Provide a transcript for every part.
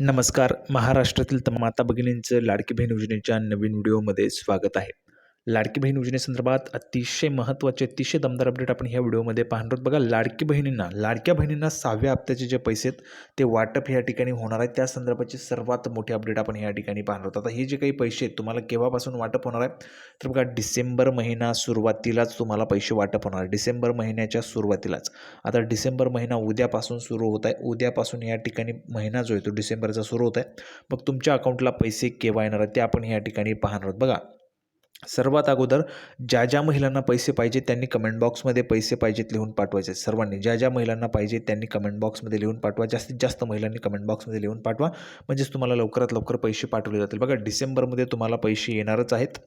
नमस्कार. महाराष्ट्रातील तमाता माता भगिनींचं लाडकी बहीण योजनेच्या नवीन व्हिडिओमध्ये स्वागत आहे. लाडकी बहीण योजनेसंदर्भात अतिशय महत्त्वाचे अतिशय दमदार अपडेट आपण ह्या व्हिडिओमध्ये पाहणार आहोत. बघा लाडकी बहिणींना लाडक्या बहिणींना सहाव्या हप्त्याचे जे पैसे आहेत ते वाटप ह्या ठिकाणी होणार आहे. त्या संदर्भाची सर्वात मोठी अपडेट आपण ह्या ठिकाणी पाहणार आहोत. आता हे जे काही पैसे आहेत तुम्हाला केव्हापासून वाटप होणार आहे? तर बघा डिसेंबर महिना सुरुवातीलाच तुम्हाला पैसे वाटप होणार आहे. डिसेंबर महिन्याच्या सुरुवातीलाच. आता डिसेंबर महिना उद्यापासून सुरू होत आहे. उद्यापासून या ठिकाणी महिना जो आहे तो डिसेंबरचा सुरू होत आहे. मग तुमच्या अकाउंटला पैसे केव्हा येणार आहेत ते आपण ह्या ठिकाणी पाहणार आहोत. बघा सर्वात अगोदर ज्या ज्या महिलांना पैसे पाहिजे त्यांनी कमेंट बॉक्समध्ये पैसे पाहिजेत लिहून पाठवायचे. सर्वांनी ज्या ज्या महिलांना पाहिजे त्यांनी कमेंट बॉक्समध्ये लिहून पाठवा. जास्तीत जास्त महिलांनी कमेंट बॉक्समध्ये लिहून पाठवा. म्हणजेच तुम्हाला लवकरात लवकर पैसे पाठवले जातील. बघा डिसेंबरमध्ये तुम्हाला पैसे येणारच आहेत.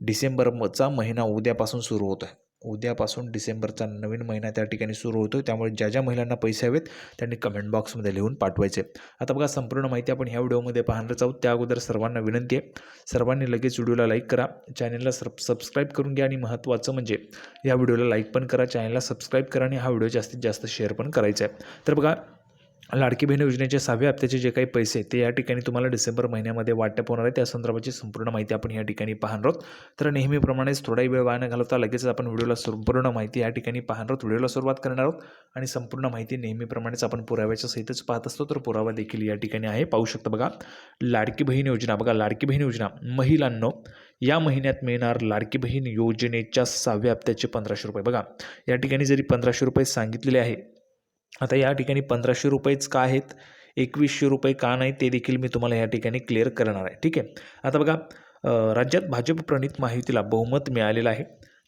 डिसेंबरचा महिना उद्यापासून सुरू होत आहे उद्यापासून डिसेंबरचा नवीन महिना त्या ठिकाणी सुरू होतो त्यामुळे ज्या ज्या महिलांना पैसे हवेत त्यांनी कमेंट बॉक्समध्ये लिहून पाठवायचे. आता बघा संपूर्ण माहिती आपण ह्या व्हिडिओमध्ये पाहणारच आहोत. त्या अगोदर सर्वांना विनंती आहे. सर्वांनी लगेच व्हिडिओला लाईक करा. चॅनलला सब सबस्क्राईब करून घ्या आणि महत्त्वाचं म्हणजे या व्हिडिओला लाईक पण करा. चॅनलला सबस्क्राईब करा आणि हा व्हिडिओ जास्तीत जास्त शेअर पण करायचा आहे. तर बघा लाडकी बहीण योजनेचे सहाव्या हप्त्याचे जे काही पैसे आहेत ते या ठिकाणी तुम्हाला डिसेंबर महिन्यामध्ये वाटप होणार आहे. त्या संदर्भाची संपूर्ण माहिती आपण या ठिकाणी पाहणार आहोत. तर नेहमीप्रमाणेच थोडाही वेळ वाया न घालवता लगेच आपण व्हिडिओला संपूर्ण माहिती या ठिकाणी पाहणार आहोत. व्हिडिओला सुरुवात करणार आहोत आणि संपूर्ण माहिती नेहमीप्रमाणेच आपण पुराव्याच्या सहितच पाहत असतो. तर पुरावा देखील या ठिकाणी आहे. पाहू शकता बघा लाडकी बहीण योजना बघा लाडकी बहीण योजना महिलांनो या महिन्यात मिळणार लाडकी बहीण योजनेच्या सहाव्या हप्त्याचे पंधराशे रुपये. बघा या ठिकाणी जरी पंधराशे रुपये सांगितलेले आहे आता या ठिकाणी पंधराशे रुपयेच का आहेत? एकवीसशे रुपये का नाही ते देखील मी तुम्हाला या ठिकाणी क्लिअर करणार आहे. ठीक आहे? आता बघा राज्यात भाजप प्रणित माहितीला बहुमत मिळालेलं आहे.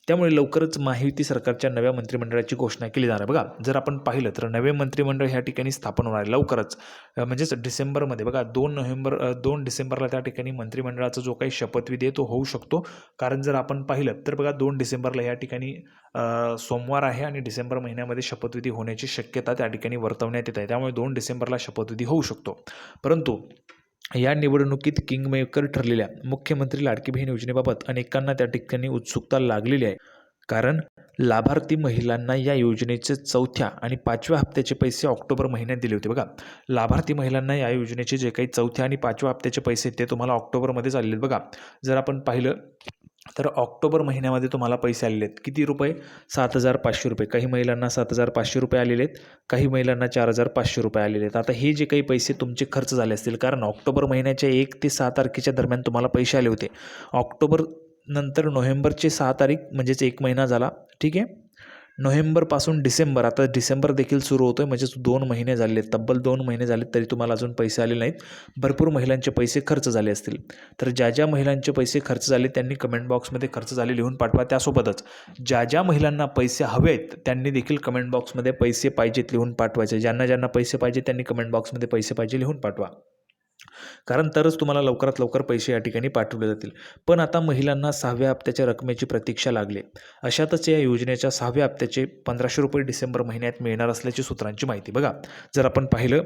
त्यामुळे लवकरच महायुती सरकारच्या नव्या मंत्रिमंडळाची घोषणा केली जाणार बघा जर आपण पाहिलं तर नवे मंत्रिमंडळ ह्या ठिकाणी स्थापन होणार आहे लवकरच. म्हणजेच डिसेंबरमध्ये. बघा दोन नोव्हेंबर दोन डिसेंबरला त्या ठिकाणी मंत्रिमंडळाचा जो काही शपथविधी आहे तो होऊ शकतो. कारण जर आपण पाहिलं तर बघा दोन डिसेंबरला या ठिकाणी सोमवार आहे आणि डिसेंबर महिन्यामध्ये शपथविधी होण्याची शक्यता त्या ठिकाणी वर्तवण्यात येत आहे. त्यामुळे दोन डिसेंबरला शपथविधी होऊ शकतो. परंतु या निवडणुकीत किंगमेकर ठरलेल्या मुख्यमंत्री लाडकी बहीण योजनेबाबत अनेकांना त्या ठिकाणी उत्सुकता लागलेली आहे. कारण लाभार्थी महिलांना या योजनेचे चौथ्या आणि पाचव्या हप्त्याचे पैसे ऑक्टोबर महिन्यात दिले होते. बघा लाभार्थी महिलांना या योजनेचे जे काही चौथ्या आणि पाचव्या हप्त्याचे पैसे ते तुम्हाला ऑक्टोबरमध्येच आलेले बघा. जर आपण पाहिलं तर ऑक्टोबर महिन्यामध्ये तुम्हाला पैसे आलेले आहेत. किती रुपये? सात हजार पाचशे रुपये. काही महिलांना सात हजार पाचशे रुपये आलेले आहेत. काही महिलांना चार हजार पाचशे रुपये आलेले आहेत. आता हे जे काही पैसे तुमचे खर्च झाले असतील कारण ऑक्टोबर महिन्याच्या एक ते सहा तारखेच्या दरम्यान तुम्हाला पैसे आले होते. ऑक्टोबर नंतर नोव्हेंबरचे सहा तारीख म्हणजेच एक महिना झाला. ठीक आहे? नोव्हेंबरपासून डिसेंबर आता डिसेंबर देखील सुरू होतो आहे म्हणजेच दोन महिने झाले तब्बल दोन महिने झाले तरी तुम्हाला अजून पैसे आले नाहीत. भरपूर महिलांचे पैसे खर्च झाले असतील. तर ज्या ज्या महिलांचे पैसे खर्च झाले त्यांनी कमेंट बॉक्समध्ये खर्च झाले लिहून पाठवा त्यासोबतच. ज्या ज्या महिलांना पैसे हवे आहेत त्यांनी देखील कमेंट बॉक्समध्ये पैसे पाहिजेत लिहून पाठवायचे. ज्यांना ज्यांना पैसे पाहिजे त्यांनी कमेंट बॉक्समध्ये पैसे पाहिजे लिहून पाठवा. कारण तरच तुम्हाला लवकरात लवकर पैसे या ठिकाणी पाठवले जातील. पण आता महिलांना सहाव्या हप्त्याच्या रकमेची प्रतीक्षा लागली. अशातच या योजनेच्या सहाव्या हप्त्याचे पंधराशे रुपये डिसेंबर महिन्यात मिळणार असल्याची सूत्रांची माहिती बघा. जर आपण पाहिलं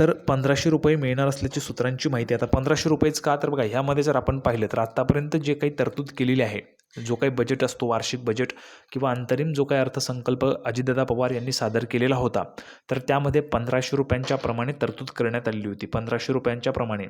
तर पंधराशे रुपये मिळणार असल्याची सूत्रांची माहिती आता पंधराशे रुपयेच का? तर बघा ह्यामध्ये जर आपण पाहिलं तर आत्तापर्यंत जे काही तरतूद केलेली आहे जो काही बजेट असतो वार्षिक बजेट किंवा अंतरिम जो काही अर्थसंकल्प अजितदादा पवार यांनी सादर केलेला होता तर त्यामध्ये पंधराशे रुपयांच्या प्रमाणे तरतूद करण्यात आलेली होती. पंधराशे रुपयांच्या प्रमाणे.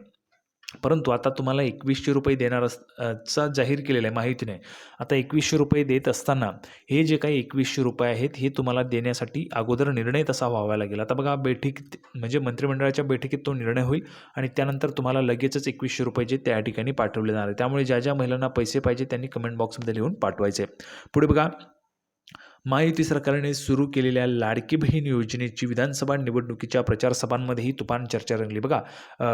परंतु आता तुम्हाला एकवीसशे रुपये देणार चा जाहीर केलेला आहे माहितीने. आता एकवीसशे रुपये देत असताना हे जे काही एकवीसशे रुपये आहेत हे तुम्हाला देण्यासाठी अगोदर निर्णय तसा व्हावा लागेल. आता बघा बैठक म्हणजे मंत्रिमंडळाच्या बैठकीत तो निर्णय होईल आणि त्यानंतर तुम्हाला लगेचच एकवीसशे रुपये जे त्या ठिकाणी पाठवले जाणार आहे. त्यामुळे ज्या ज्या महिलांना पैसे पाहिजे त्यांनी कमेंट बॉक्समध्ये लिहून पाठवायचे. पुढे बघा महायुती सरकारने सुरू केलेल्या लाडकी बहीण योजनेची विधानसभा निवडणुकीच्या प्रचारसभांमध्येही तुफान चर्चा रंगली. बघा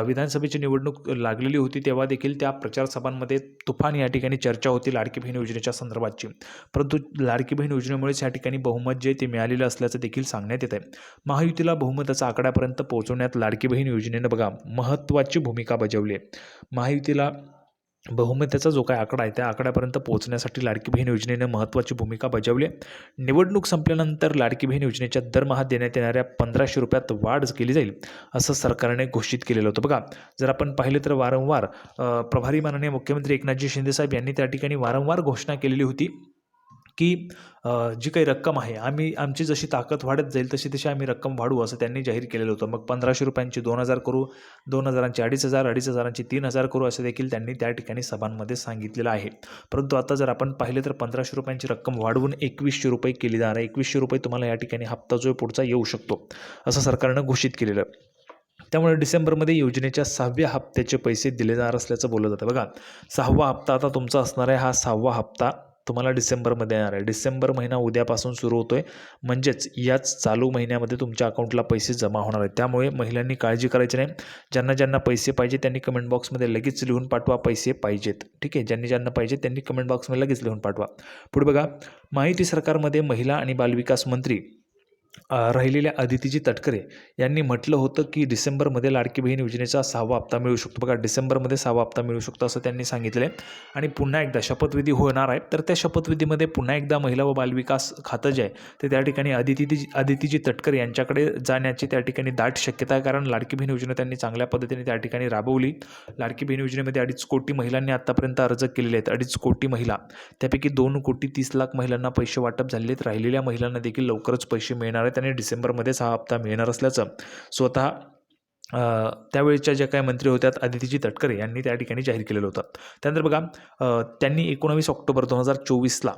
विधानसभेची निवडणूक लागलेली होती तेव्हा देखील त्या प्रचारसभांमध्ये तुफान या ठिकाणी चर्चा होती लाडकी बहीण योजनेच्या संदर्भातची. परंतु लाडकी बहीण योजनेमुळेच या ठिकाणी बहुमत जे ते मिळालेलं असल्याचं देखील सांगण्यात येत आहे महायुतीला बहुमताचा आकड्यापर्यंत पोहोचवण्यात लाडकी बहीण योजनेनं बघा महत्त्वाची भूमिका बजावली आहे. महायुतीला बहुमताचा जो काय आकडा आहे त्या आकड्यापर्यंत पोहोचण्यासाठी लाडकी बहीण योजनेने महत्त्वाची भूमिका बजावली आहे. निवडणूक संपल्यानंतर लाडकी बहीण योजनेच्या दरमहा देण्यात येणाऱ्या पंधराशे रुपयात वाढ केली जाईल असं सरकारने घोषित केलेलं होतं. बघा जर आपण पाहिलं तर वारंवार प्रभारी माननीय मुख्यमंत्री एकनाथजी शिंदेसाहेब यांनी त्या ठिकाणी वारंवार घोषणा केलेली होती. की जी काही रक्कम आहे आम्ही आमची जशी ताकद वाढत जाईल तशी तशी आम्ही रक्कम वाढू असं त्यांनी जाहीर केलेलं होतं. मग पंधराशे रुपयांची दोन हजार करू दोन हजारांची अडीच हजार अडीच हजारांची तीन हजार करू असं देखील त्यांनी त्या ठिकाणी सभांमध्ये सांगितलेलं आहे. परंतु आता जर आपण पाहिलं तर पंधराशे रुपयांची रक्कम वाढवून एकवीसशे रुपये केली जाणार आहे. एकवीसशे रुपये तुम्हाला या ठिकाणी हप्ता जो पुढचा येऊ शकतो असं सरकारनं घोषित केलेलं त्यामुळे डिसेंबरमध्ये योजनेच्या सहाव्या हप्त्याचे पैसे दिले जाणार असल्याचं बोललं जातं. बघा सहावा हप्ता आता तुमचा असणार आहे हा सहावा हप्ता तुम्हाला डिसेंबरमध्ये येणार आहे. डिसेंबर महिना उद्यापासून सुरू होतो आहे म्हणजेच याच चालू महिन्यामध्ये तुमच्या अकाउंटला पैसे जमा होणार आहेत. त्यामुळे महिलांनी काळजी करायची नाही. ज्यांना ज्यांना पैसे पाहिजे त्यांनी कमेंट बॉक्समध्ये लगेच लिहून पाठवा पैसे पाहिजेत. ठीक आहे? ज्यांनी ज्यांना पाहिजे त्यांनी कमेंट बॉक्समध्ये लगेच लिहून पाठवा. पुढे बघा. माहिती सरकारमध्ये महिला आणि बालविकास मंत्री राहिलेल्या अदितीजी तटकरे यांनी म्हटलं होतं की डिसेंबरमध्ये लाडकी बहीण योजनेचा सहावा हप्ता मिळू शकतो. बघा डिसेंबरमध्ये सहावा हप्ता मिळू शकतो असं त्यांनी सांगितलं आहे. आणि पुन्हा एकदा शपथविधी होणार आहे. तर त्या शपथविधीमध्ये पुन्हा एकदा महिला व बालविकास खातं जे आहे ते त्या ठिकाणी अदिती अदितीजी तटकरे यांच्याकडे जाण्याची त्या ठिकाणी दाट शक्यता आहे. कारण लाडकी बहीण योजना त्यांनी चांगल्या पद्धतीने त्या ठिकाणी राबवली. लाडकी बहीण योजनेमध्ये अडीच कोटी महिलांनी आत्तापर्यंत अर्ज केलेले आहेत. अडीच कोटी महिला. त्यापैकी दोन कोटी तीस लाख महिलांना पैसे वाटप झालेले आहेत. राहिलेल्या महिलांना देखील लवकरच पैसे मिळणार आहेत आणि डिसेंबरमध्येच हा हप्ता मिळणार असल्याचं स्वतः त्यावेळच्या त्यावेळेच्या ज्या काही मंत्री होत्या आदितीजी तटकरे यांनी त्या ठिकाणी जाहीर केलेलं होतं. त्यानंतर बघा त्यांनी एकोणावीस ऑक्टोबर दोन हजार चोवीसला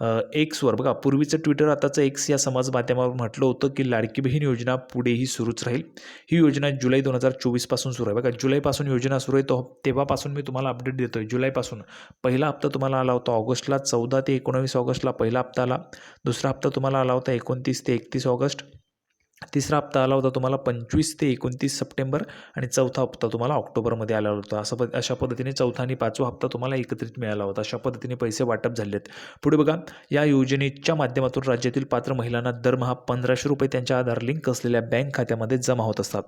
एक्सवर बघा पूर्वीचं ट्विटर आताचं एक्स या समाज माध्यमावर म्हटलं होतं की लाडकी बहीण योजना पुढेही सुरूच राहील. ही योजना जुलै दोन हजार चोवीसपासून सुरू आहे. बघा जुलैपासून योजना सुरू आहे तो तेव्हापासून मी तुम्हाला अपडेट देतो आहे जुलैपासून. पहिला हप्ता तुम्हाला आला होता ऑगस्टला चौदा ते एकोणावीस ऑगस्टला पहिला हप्ता आला. दुसरा हप्ता तुम्हाला आला होता एकोणतीस ते एकतीस ऑगस्ट. तिसरा हप्ता आला होता तुम्हाला पंचवीस ते एकोणतीस सप्टेंबर आणि चौथा हप्ता तुम्हाला ऑक्टोबरमध्ये आला होता. असं प अशा पद्धतीने चौथा आणि पाचवा हप्ता तुम्हाला एकत्रित मिळाला होता. अशा पद्धतीने पैसे वाटप झाले आहेत पुढे बघा या योजनेच्या माध्यमातून राज्यातील पात्र महिलांना दरमहा पंधराशे रुपये त्यांच्या आधार लिंक असलेल्या बँक खात्यामध्ये जमा होत असतात.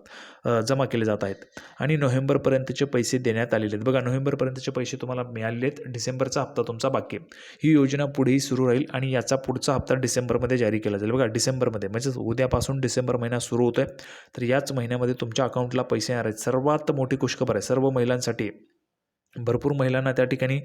जमा केले जात आहेत. आणि नोव्हेंबरपर्यंतचे पैसे देण्यात आलेले आहेत. बघा नोव्हेंबरपर्यंतचे पैसे तुम्हाला मिळालेले आहेत. डिसेंबरचा हप्ता तुमचा बाकी आहे. ही योजना पुढेही सुरू राहील आणि याचा पुढचा हप्ता डिसेंबरमध्ये जारी केला जाईल. बघा डिसेंबरमध्ये म्हणजेच उद्यापासून डिसेंबर महिना सुरू होतो आहे तर याच महिन्यामध्ये तुमच्या अकाउंटला पैसे येणार आहेत. सर्वात मोठी खुशखबर आहे. सर्व महिलांसाठी भरपूर महिलांना त्या ठिकाणी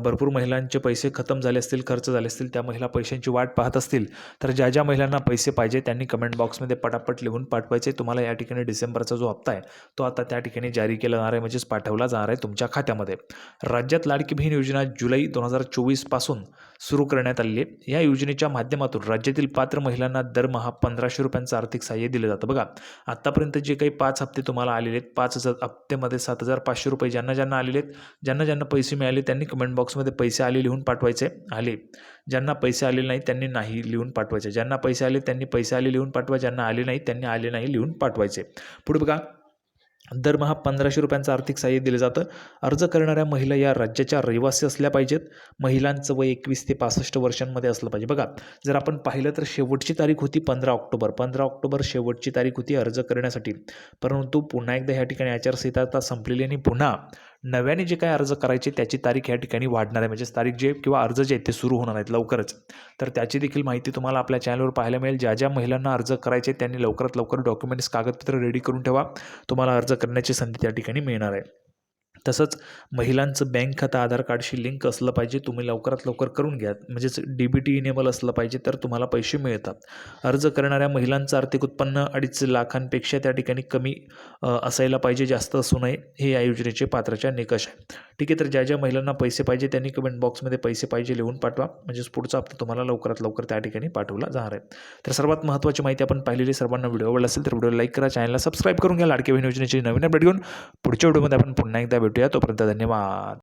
भरपूर महिलांचे पैसे खतम झाले असतील खर्च झाले असतील त्या महिला पैशांची वाट पाहत असतील तर ज्या ज्या महिलांना पैसे पाहिजे त्यांनी कमेंट बॉक्समध्ये पटापट लिहून पाठवायचे. तुम्हाला या ठिकाणी डिसेंबरचा जो हप्ता आहे तो आता त्या ठिकाणी जारी केला जाणार आहे म्हणजेच पाठवला जाणार आहे तुमच्या खात्यामध्ये. राज्यात लाडकी बहीण योजना जुलै दोन हजार चोवीसपासून सुरू करण्यात आलेली आहे. या योजनेच्या माध्यमातून राज्यातील पात्र महिलांना दरमहा पंधराशे रुपयांचं आर्थिक सहाय्य दिलं जातं. बघा आत्तापर्यंत जे काही पाच हप्ते तुम्हाला आलेले आहेत पाच हजार हप्त्यामध्ये सात हजार पाचशे रुपये ज्यांना ज्यांना आलेले आहेत ज्यांना ज्यांना पैसे मिळाले त्यांनी कमेंट बॉक्समध्ये पैसे आले लिहून पाठवायचे आले. ज्यांना पैसे आले नाही त्यांनी नाही लिहून पाठवायचे. ज्यांना पैसे आले त्यांनी पैसे आले लिहून पाठवा ज्यांना आले नाही त्यांनी आले नाही लिहून पाठवायचे. पुढे बघा. दरमहा पंधराशे रुपयांचं आर्थिक सहाय्य दिलं जातं. अर्ज करणाऱ्या महिला या राज्याच्या रहिवासी असल्या पाहिजेत. महिलांचं वय एकवीस ते पासष्ट वर्षांमध्ये असलं पाहिजे. बघा जर आपण पाहिलं तर शेवटची तारीख होती पंधरा ऑक्टोबर. पंधरा ऑक्टोबर शेवटची तारीख होती अर्ज करण्यासाठी. परंतु पुन्हा एकदा ह्या ठिकाणी आचारसंहिता आता संपलेली आणि पुन्हा नव्याने जे काय अर्ज करायचे त्याची तारीख या ठिकाणी वाढणार आहे. म्हणजेच तारीख जे किंवा अर्ज जे आहेत ते सुरू होणार आहेत लवकरच. तर त्याची देखील माहिती तुम्हाला आपल्या चॅनलवर पाहायला मिळेल. ज्या ज्या महिलांना अर्ज करायचे त्यांनी लवकरात लवकर डॉक्युमेंट्स कागदपत्र रेडी करून ठेवा. तुम्हाला अर्ज करण्याची संधी त्या ठिकाणी मिळणार आहे. तसंच महिलांचं बँक खातं आधार कार्डशी लिंक असलं पाहिजे तुम्ही लवकरात लवकर करून घ्या. म्हणजेच डी बी टी इनेबल असलं पाहिजे तर तुम्हाला पैसे मिळतात. अर्ज करणाऱ्या महिलांचं आर्थिक उत्पन्न अडीच लाखांपेक्षा त्या ठिकाणी कमी असायला पाहिजे जास्त असू नये हे या योजनेचे पात्राच्या निकष आहे ठीक आहे तर ज्या ज्या महिलांना पैसे पाहिजे त्यांनी कमेंट बॉक्समध्ये पैसे पाहिजे लिहून पाठवा. म्हणजेच पुढचा हप्ता तुम्हाला लवकरात लवकर त्या ठिकाणी पाठवला जाणार आहे. तर सर्वात महत्त्वाची माहिती आपण पाहिलेली सर्वांना व्हिडिओ आवडला असेल तर व्हिडिओ लाईक करा चॅनलला सबस्क्राईब करून घ्या. लाडके बहीण योजनेची नवीन अपडेट घेऊन पुढच्या व्हिडिओमध्ये आपण पुन्हा एकदा भेटूया. तोपर्यंत धन्यवाद.